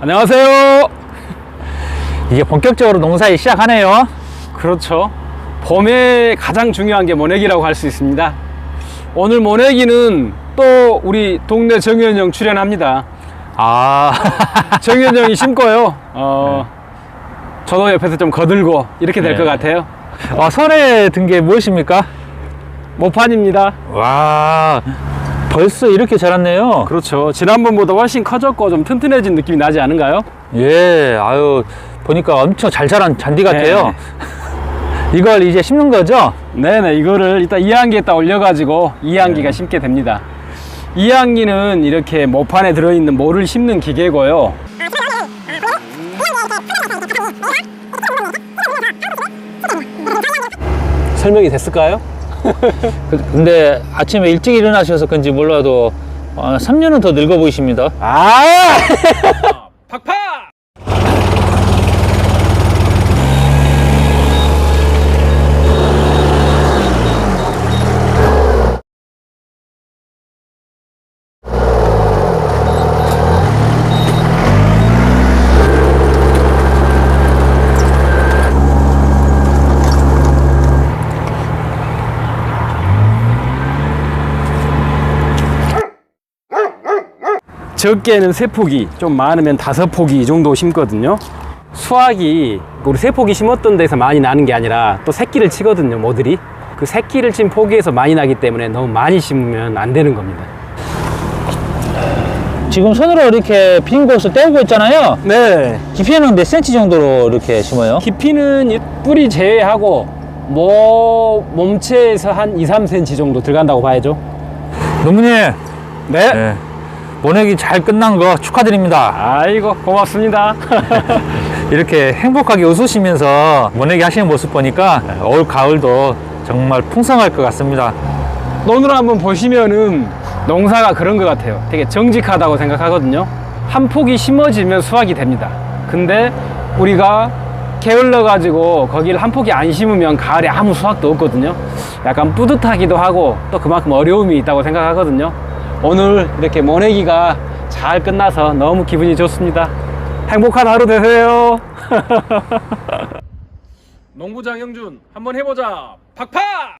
안녕하세요. 이제 본격적으로 농사일 시작하네요. 그렇죠. 봄에 가장 중요한 게 모내기라고 할 수 있습니다. 오늘 모내기는 또 우리 동네 정현 형 출연합니다. 아, 정현 형이 심고요. 어, 저도 옆에서 좀 거들고 이렇게 될 네. 것 같아요. 아, 손에 든 게 무엇입니까? 모판입니다. 와, 벌써 이렇게 자랐네요. 그렇죠. 지난번보다 훨씬 커졌고 좀 튼튼해진 느낌이 나지 않은가요? 예, 아유, 보니까 엄청 잘 자란 잔디 같아요. 이걸 이제 심는 거죠? 네네 이거를 일단 이항기에다 올려가지고 이항기가 심게 됩니다 이항기는 이렇게 모판에 들어있는 모를 심는 기계고요 설명이 됐을까요? 그- 근데 아침에 일찍 일어나셔서 그런지 몰라도 어, 3년은 더 늙어 보이십니다. 아 적게는 세 포기, 좀 많으면 다섯 포기 이 정도 심거든요. 수확이 우리 세 포기 심었던 데서 많이 나는 게 아니라 또 새끼를 치거든요, 모들이. 그 새끼를 친 포기에서 많이 나기 때문에 너무 많이 심으면 안 되는 겁니다. 지금 손으로 이렇게 빈 곳을 떼고 있잖아요. 네. 깊이는 몇 센치 정도로 이렇게 심어요? 깊이는 이 뿌리 제외하고 모 몸체에서 한 2, 3cm 정도 들어간다고 봐야죠. 농부님, 네. 네. 모내기 잘 끝난 거 축하드립니다. 아이고 고맙습니다. 이렇게 행복하게 웃으시면서 모내기 하시는 모습 보니까 올 가을도 정말 풍성할 것 같습니다. 논으로 한번 보시면은 농사가 그런 것 같아요. 되게 정직하다고 생각하거든요. 한 폭이 심어지면 수확이 됩니다. 근데 우리가 게을러 가지고 거기를 한 폭이 안 심으면 가을에 아무 수확도 없거든요. 약간 뿌듯하기도 하고 또 그만큼 어려움이 있다고 생각하거든요. 오늘 이렇게 모내기가 잘 끝나서 너무 기분이 좋습니다. 행복한 하루 되세요. 농부장 형준 한번 해보자. 팍팍!